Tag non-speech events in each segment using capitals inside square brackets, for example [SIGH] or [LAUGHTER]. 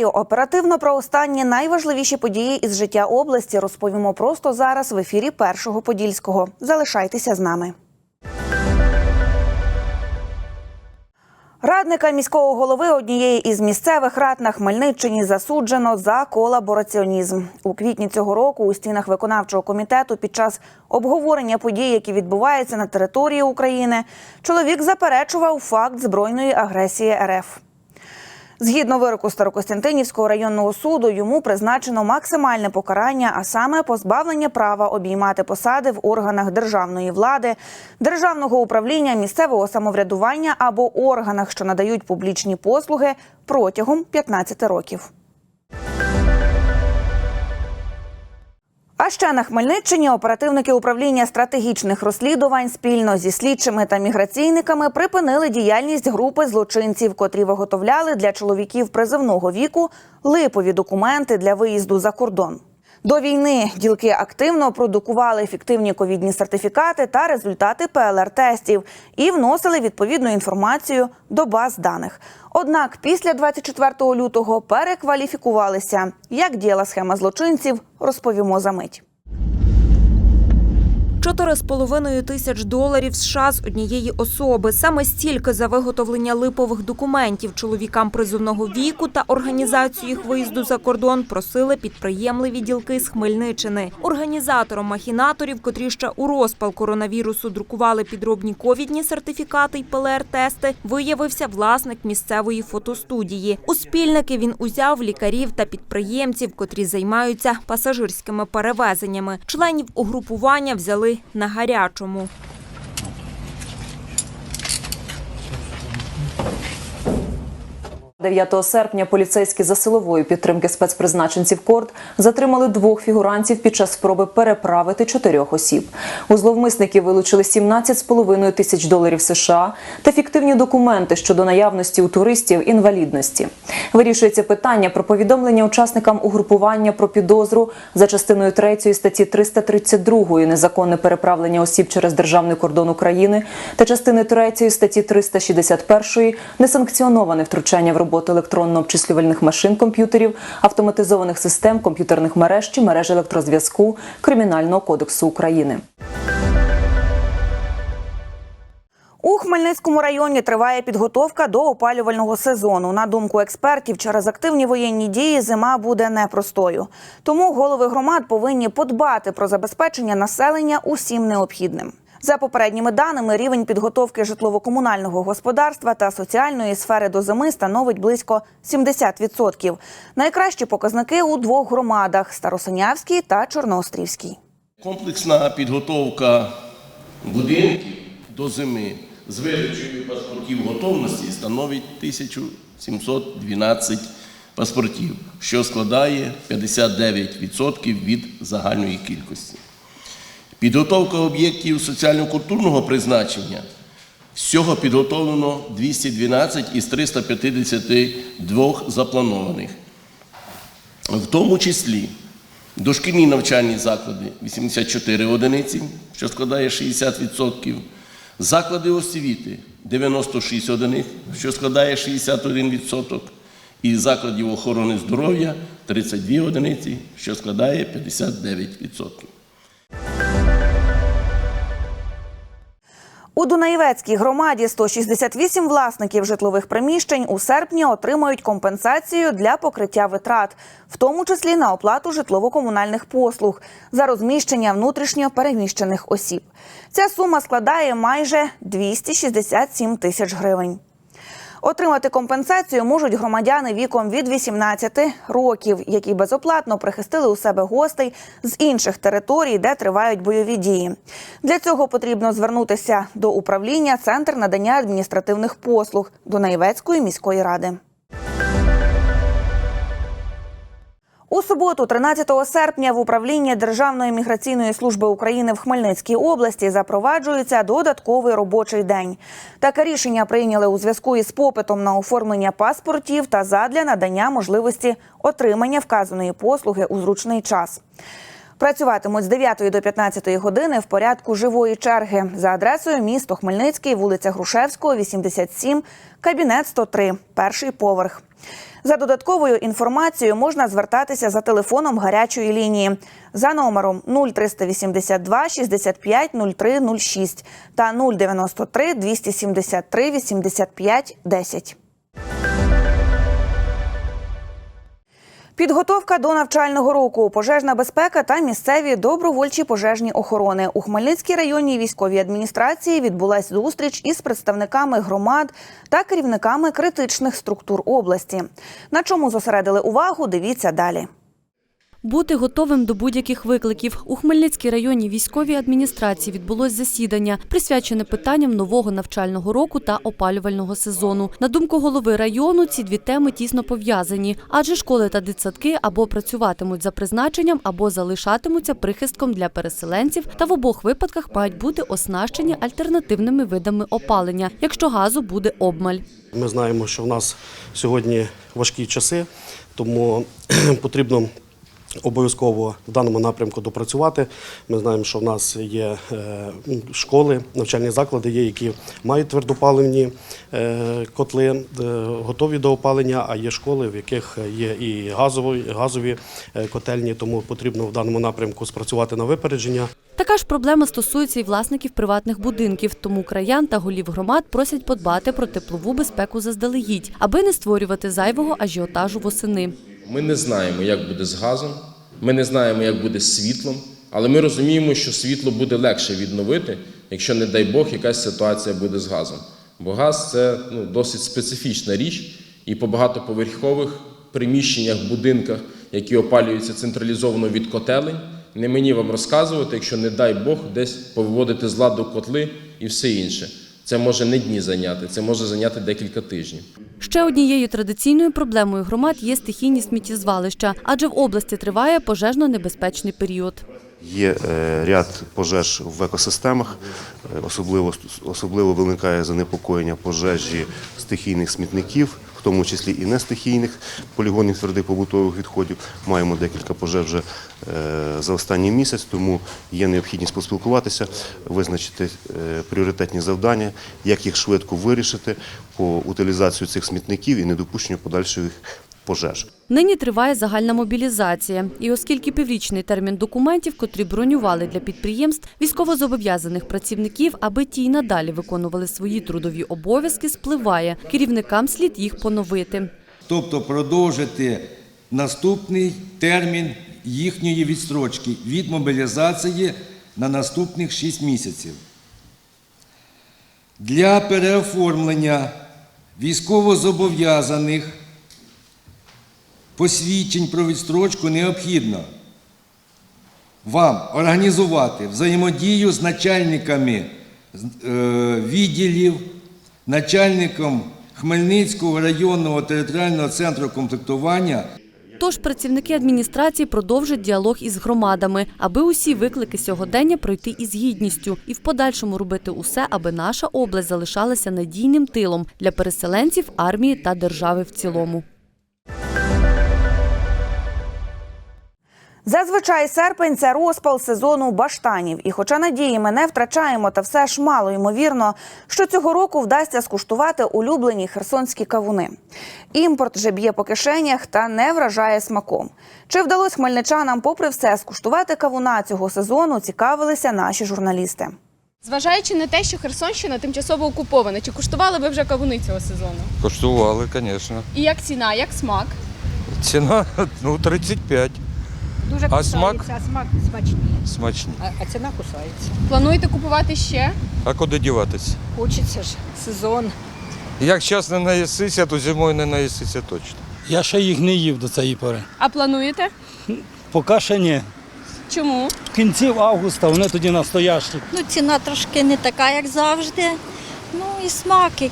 Вітаю оперативно про останні найважливіші події із життя області. Розповімо просто зараз в ефірі першого подільського. Залишайтеся з нами. Радника міського голови однієї із місцевих рад на Хмельниччині засуджено за колабораціонізм. У квітні цього року у стінах виконавчого комітету під час обговорення подій, які відбуваються на території України, чоловік заперечував факт збройної агресії РФ. Згідно вироку Старокостянтинівського районного суду, йому призначено максимальне покарання, а саме позбавлення права обіймати посади в органах державної влади, державного управління, місцевого самоврядування або органах, що надають публічні послуги протягом 15 років. А ще на Хмельниччині оперативники управління стратегічних розслідувань спільно зі слідчими та міграційниками припинили діяльність групи злочинців, котрі виготовляли для чоловіків призивного віку липові документи для виїзду за кордон. До війни ділки активно продукували фіктивні ковідні сертифікати та результати ПЛР-тестів і вносили відповідну інформацію до баз даних. Однак після 24 лютого перекваліфікувалися. Як діяла схема злочинців, розповімо за мить. Чотири з половиною тисяч доларів США з однієї особи. Саме стільки за виготовлення липових документів чоловікам призовного віку та організацію їх виїзду за кордон просили підприємливі ділки з Хмельниччини. Організатором махінаторів, котрі ще у розпал коронавірусу друкували підробні ковідні сертифікати й ПЛР-тести, виявився власник місцевої фотостудії. У спільники він узяв лікарів та підприємців, котрі займаються пасажирськими перевезеннями. Членів угрупування взяли на гарячому. – 9 серпня поліцейські за силової підтримки спецпризначенців КОРД затримали двох фігурантів під час спроби переправити чотирьох осіб. У зловмисників вилучили 17,5 тисяч доларів США та фіктивні документи щодо наявності у туристів інвалідності. Вирішується питання про повідомлення учасникам угрупування про підозру за частиною 3 статті 332 незаконне переправлення осіб через державний кордон України та частини 3 статті 361 несанкціоноване втручання в роботу електронно-обчислювальних машин комп'ютерів, автоматизованих систем, комп'ютерних мереж чи мереж електрозв'язку Кримінального кодексу України. У Хмельницькому районі триває підготовка до опалювального сезону. На думку експертів, через активні воєнні дії зима буде непростою. Тому голови громад повинні подбати про забезпечення населення усім необхідним. За попередніми даними, рівень підготовки житлово-комунального господарства та соціальної сфери до зими становить близько 70%. Найкращі показники у двох громадах Старосинявській та Чорноострівській. Комплексна підготовка будинків до зими з видачею паспортів готовності становить 1712 паспортів, що складає 59% від загальної кількості. Підготовка об'єктів соціально-культурного призначення всього підготовлено 212 із 352 запланованих. В тому числі дошкільні навчальні заклади 84 одиниці, що складає 60%, заклади освіти 96 одиниць, що складає 61%, і закладів охорони здоров'я 32 одиниці, що складає 59%. У Дунаєвецькій громаді 168 власників житлових приміщень у серпні отримають компенсацію для покриття витрат, в тому числі на оплату житлово-комунальних послуг за розміщення внутрішньо переміщених осіб. Ця сума складає майже 267 тисяч гривень. Отримати компенсацію можуть громадяни віком від 18 років, які безоплатно прихистили у себе гостей з інших територій, де тривають бойові дії. Для цього потрібно звернутися до управління Центр надання адміністративних послуг Дунаєвецької міської ради. У суботу, 13 серпня, в управлінні Державної міграційної служби України в Хмельницькій області запроваджується додатковий робочий день. Таке рішення прийняли у зв'язку із попитом на оформлення паспортів та задля надання можливості отримання вказаної послуги у зручний час. Працюватимуть з 9 до 15 години в порядку живої черги за адресою місто Хмельницький, вулиця Грушевського, 87, кабінет 103, перший поверх. За додатковою інформацією можна звертатися за телефоном гарячої лінії за номером 0382 65 03 06 та 093 273 85 10. Підготовка до навчального року, пожежна безпека та місцеві добровольчі пожежні охорони у Хмельницькій районній військовій адміністрації відбулась зустріч із представниками громад та керівниками критичних структур області. На чому зосередили увагу? Дивіться далі. Бути готовим до будь-яких викликів у Хмельницькій районній військовій адміністрації відбулось засідання, присвячене питанням нового навчального року та опалювального сезону. На думку голови району, ці дві теми тісно пов'язані, адже школи та дитсадки або працюватимуть за призначенням, або залишатимуться прихистком для переселенців, та в обох випадках мають бути оснащені альтернативними видами опалення, якщо газу буде обмаль. Ми знаємо, що в нас сьогодні важкі часи, тому [CLEARS THROAT] потрібно обов'язково в даному напрямку допрацювати. Ми знаємо, що в нас є е, школи, навчальні заклади, є, які мають твердопаливні е, котли, е, готові до опалення, а є школи, в яких є і газові, газові котельні, тому потрібно в даному напрямку спрацювати на випередження. Така ж проблема стосується і власників приватних будинків, тому краян та голів громад просять подбати про теплову безпеку заздалегідь, аби не створювати зайвого ажіотажу восени. Ми не знаємо, як буде з газом, ми не знаємо, як буде з світлом, але ми розуміємо, що світло буде легше відновити, якщо, не дай Бог, якась ситуація буде з газом. Бо газ це ну, досить специфічна річ, і по багатоповерхових приміщеннях, будинках, які опалюються централізовано від котелень, не мені вам розказувати, якщо, не дай Бог, десь повиводити з ладу котли і все інше. Це може не дні зайняти, це може зайняти декілька тижнів. Ще однією традиційною проблемою громад є стихійні сміттєзвалища, адже в області триває пожежно-небезпечний період. Є е, ряд пожеж в екосистемах, е, особливо, особливо виникає занепокоєння пожежі стихійних смітників, в тому числі і нестихійних полігонів твердих побутових відходів. Маємо декілька пожеж вже е, за останній місяць, тому є необхідність поспілкуватися, визначити е, пріоритетні завдання, як їх швидко вирішити по утилізацію цих смітників і недопущенню подальших пожеж. Нині триває загальна мобілізація. І оскільки піврічний термін документів, котрі бронювали для підприємств військовозобов'язаних працівників, аби ті й надалі виконували свої трудові обов'язки, спливає. Керівникам слід їх поновити. тобто продовжити наступний термін їхньої відстрочки від мобілізації на наступних 6 місяців. Для переоформлення військовозобов'язаних посвідчень про відстрочку необхідно вам організувати взаємодію з начальниками е, відділів, начальником Хмельницького районного територіального центру комплектування Тож працівники адміністрації продовжать діалог із громадами, аби усі виклики сьогодення пройти із гідністю і в подальшому робити усе, аби наша область залишалася надійним тилом для переселенців, армії та держави в цілому. Зазвичай серпень це розпал сезону баштанів. І хоча надії ми не втрачаємо, та все ж мало ймовірно, що цього року вдасться скуштувати улюблені херсонські кавуни. Імпорт же б'є по кишенях та не вражає смаком. Чи вдалося хмельничанам, попри все, скуштувати кавуна цього сезону, цікавилися наші журналісти. Зважаючи на те, що Херсонщина тимчасово окупована, чи куштували ви вже кавуни цього сезону? Коштували, звісно. І як ціна, як смак? Ціна ну, 35. Дуже А кусається, смак? а смак смачний, Смачні. а, а ціна кусається. Плануєте купувати ще? А куди діватися? Хочеться ж сезон. Як зараз не наїсися, то зимою не наїсися точно. Я ще їх не їв до цієї пори. А плануєте? Поки ще ні. Чому? В кінці августа вони тоді настоящі. Ну, ціна трошки не така, як завжди. Ну і смак як,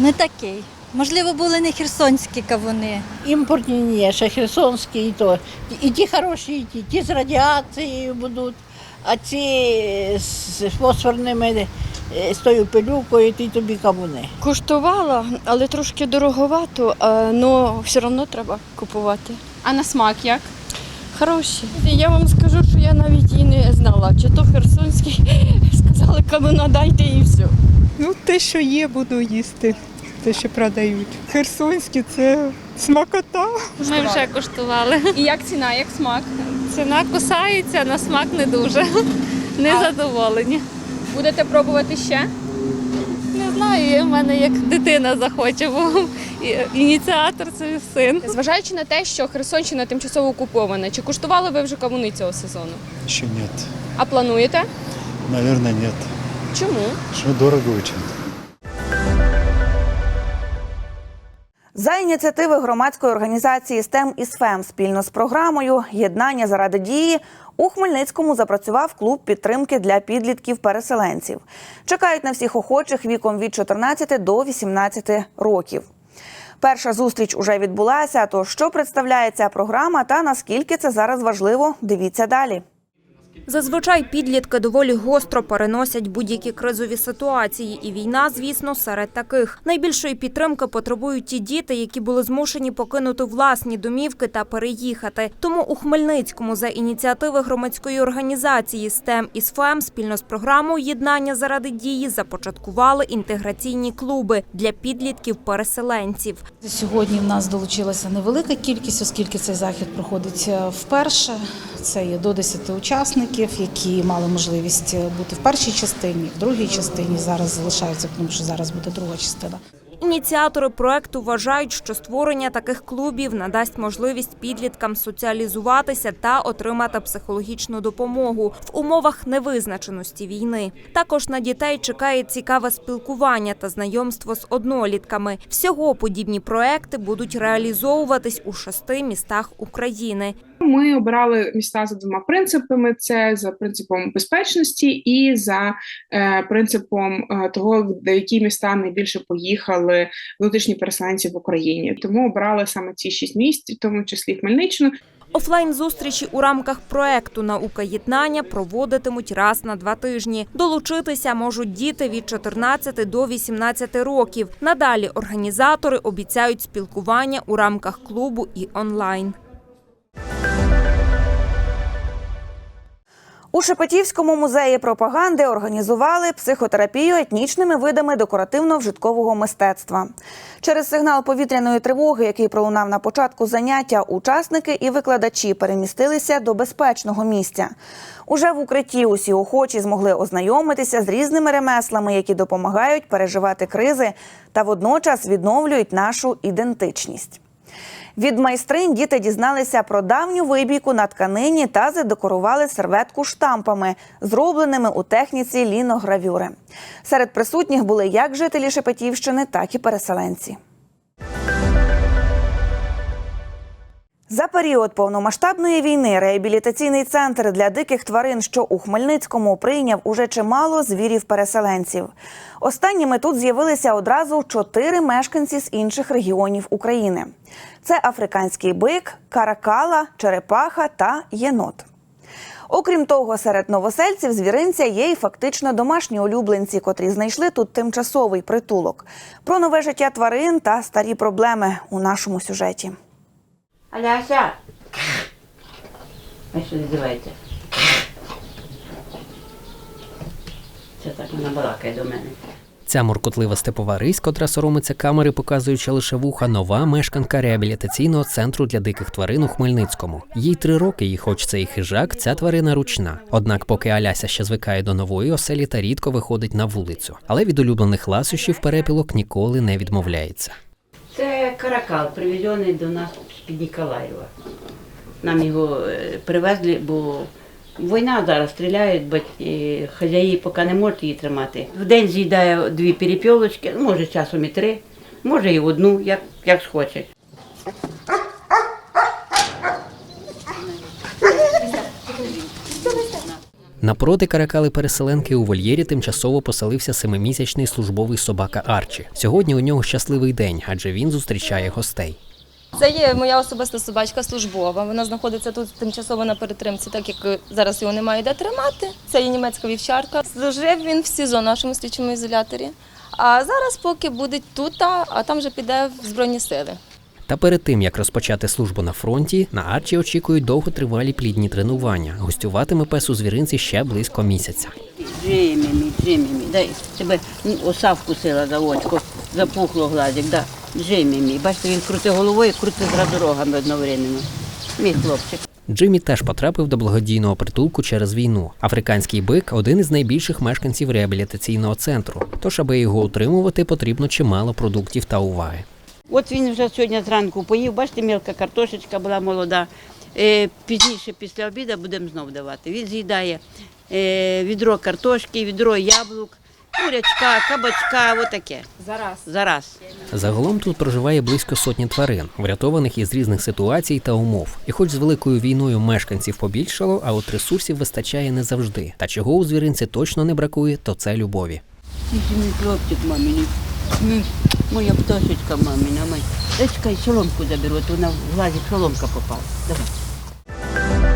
не такий. Можливо, були не херсонські кавуни. Імпортні ні, ще херсонські і то. І ті хороші, і ті, ті з радіацією будуть, а ці з фосфорними, е, з тою пилюкою, ті тобі кавуни. Куштувала, але трошки дороговато, але все одно треба купувати. А на смак як? Хороші. Я вам скажу, що я навіть і не знала, чи то Херсонський. [LAUGHS] Сказали, кому надайте і все. Ну, те, що є, буду їсти. Те, що продають. Херсонські це смакота. Ми вже куштували. І як ціна, як смак? Ціна кусається, на смак не дуже. Не А- задоволені. Будете пробувати ще? Не знаю, в мене як дитина захоче, бо ініціатор це син. Зважаючи на те, що Херсонщина тимчасово окупована, чи куштували ви вже кавуни цього сезону? Ще ні. А плануєте? Наверное, ні. Чому? Що дорого дуже. За ініціативи громадської організації STEM і СФЕМ спільно з програмою Єднання заради дії у Хмельницькому запрацював клуб підтримки для підлітків-переселенців. Чекають на всіх охочих віком від 14 до 18 років. Перша зустріч уже відбулася. То що представляє ця програма та наскільки це зараз важливо, дивіться далі. Зазвичай підлітки доволі гостро переносять будь-які кризові ситуації, і війна, звісно, серед таких. Найбільшої підтримки потребують ті діти, які були змушені покинути власні домівки та переїхати. Тому у Хмельницькому за ініціативи громадської організації STEM і СФЕМ спільно з програмою «Єднання заради дії започаткували інтеграційні клуби для підлітків-переселенців. Сьогодні в нас долучилася невелика кількість, оскільки цей захід проходить е, вперше. Це є до 10 учасників, які мали можливість е, бути в першій частині, в другій частині. Зараз залишаються, тому що зараз буде друга частина. Ініціатори проекту вважають, що створення таких клубів надасть можливість підліткам соціалізуватися та отримати психологічну допомогу в умовах невизначеності війни. Також на дітей чекає цікаве спілкування та знайомство з однолітками. Всього подібні проекти будуть реалізовуватись у шести містах України. Ми обирали міста за двома принципами: це за принципом безпечності і за е, принципом е, того, де які міста найбільше поїхали внутрішні переселенці в Україні. Тому обрали саме ці шість місць, в тому числі Хмельниччину. Офлайн-зустрічі у рамках проекту Наука єднання проводитимуть раз на два тижні. Долучитися можуть діти від 14 до 18 років. Надалі організатори обіцяють спілкування у рамках клубу і онлайн. У Шепетівському музеї пропаганди організували психотерапію етнічними видами декоративно-вжиткового мистецтва. Через сигнал повітряної тривоги, який пролунав на початку заняття, учасники і викладачі перемістилися до безпечного місця. Уже в укритті усі охочі змогли ознайомитися з різними ремеслами, які допомагають переживати кризи та водночас відновлюють нашу ідентичність. Від майстринь діти дізналися про давню вибійку на тканині та задекорували серветку штампами, зробленими у техніці ліногравюри. Серед присутніх були як жителі Шепетівщини, так і переселенці. За період повномасштабної війни реабілітаційний центр для диких тварин, що у Хмельницькому прийняв уже чимало звірів-переселенців. Останніми тут з'явилися одразу чотири мешканці з інших регіонів України: це африканський бик, каракала, черепаха та єнот. Окрім того, серед новосельців звіринця є й фактично домашні улюбленці, котрі знайшли тут тимчасовий притулок. Про нове життя тварин та старі проблеми у нашому сюжеті. Аляся! А що називається? Це так вона балакає до мене. Ця моркотлива степова рись, котра соромиться камери, показуючи лише вуха, нова мешканка реабілітаційного центру для диких тварин у Хмельницькому. Їй три роки, і хоч це і хижак, ця тварина ручна. Однак, поки Аляся ще звикає до нової оселі та рідко виходить на вулицю. Але від улюблених ласощів перепілок ніколи не відмовляється. Це каракал, привезений до нас з-під Ніколаєва. Нам його е, привезли, бо війна зараз стріляють, батьки, хазяї поки не можуть її тримати. В день з'їдає дві перепілочки, ну, може часом і три, може і одну, як, як схоче. Напроти каракали переселенки у вольєрі тимчасово поселився семимісячний службовий собака Арчі. Сьогодні у нього щасливий день, адже він зустрічає гостей. Це є моя особиста собачка службова. Вона знаходиться тут тимчасово на перетримці, так як зараз його немає де тримати. Це є німецька вівчарка. Служив він в СІЗО, нашому слідчому ізоляторі. А зараз поки буде тут, а там вже піде в Збройні сили. Та перед тим як розпочати службу на фронті, на Арчі очікують довготривалі плідні тренування. Гостюватиме пес у звіринці ще близько місяця. Джимі, Джимі, дай тебе м, оса вкусила за очко, запухло гладик, да. Джимі, мій. Бачите, він крути головою, крути зразу рогами одновременно. Мій хлопчик. Джиммі теж потрапив до благодійного притулку через війну. Африканський бик один із найбільших мешканців реабілітаційного центру. Тож, аби його утримувати, потрібно чимало продуктів та уваги. От він вже сьогодні зранку поїв, бачите, мілка картошечка була молода. Е, пізніше після обіду будемо знов давати. Він з'їдає е, відро картошки, відро яблук, курячка, кабачка, отаке. Зараз. Зараз. Загалом тут проживає близько сотні тварин, врятованих із різних ситуацій та умов. І хоч з великою війною мешканців побільшало, а от ресурсів вистачає не завжди. Та чого у звіринці точно не бракує, то це любові. Мій хлопчик маминий. М, Моя пташечка мамина. Май. Дай чекай, соломку заберу, а то вона в глазик соломка попала. Давай.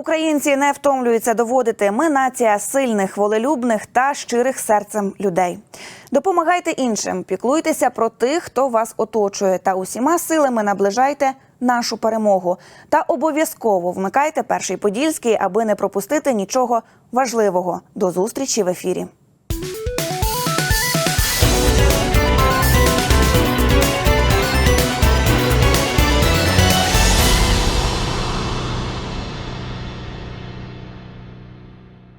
Українці не втомлюються доводити. Ми нація сильних, волелюбних та щирих серцем людей. Допомагайте іншим, піклуйтеся про тих, хто вас оточує, та усіма силами наближайте нашу перемогу. Та обов'язково вмикайте перший подільський, аби не пропустити нічого важливого. До зустрічі в ефірі.